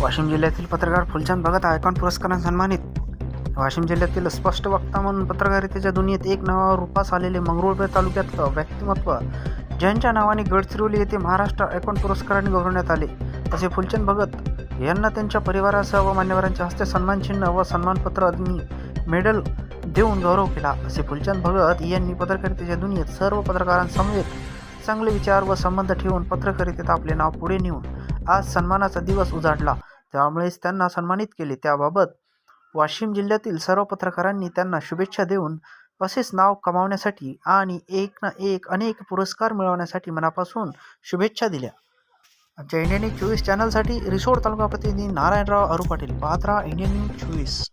वाशिम जिल्ह्यातील पत्रकार फुलचंद भगत आयकॉन पुरस्काराने सन्मानित. वाशिम जिल्ह्यातील स्पष्ट वक्ता म्हणून पत्रकारितेच्या दुनियेत एक नावावर रूपास आलेले मंगरुळपीर तालुक्यातलं व्यक्तिमत्व ज्यांच्या नावाने गडचिरोली येथे महाराष्ट्र आयकॉन पुरस्काराने गौरवण्यात आले. असे फुलचंद भगत यांना त्यांच्या परिवारासह व मान्यवरांच्या हस्ते सन्मानचिन्ह व सन्मानपत्र आणि मेडल देऊन गौरव केला. असे फुलचंद भगत यांनी पत्रकारितेच्या दुनियेत सर्व पत्रकारांसमवेत चांगले विचार व संबंध ठेवून पत्रकारितेत आपले नाव पुढे नेऊन आज सन्मानाचा दिवस उजाडला. त्यामुळेच त्यांना सन्मानित केले. त्याबाबत वाशिम जिल्ह्यातील सर्व पत्रकारांनी त्यांना शुभेच्छा देऊन असेच नाव कमावण्यासाठी आणि एक ना एक अनेक पुरस्कार मिळवण्यासाठी मनापासून शुभेच्छा दिल्या. आमच्या इंडियन न्यूज चोवीस चॅनलसाठी रिसोड तालुका प्रतिनिधी नारायणराव अरू पाटील पात्रा इंडियन न्यूज चोवीस.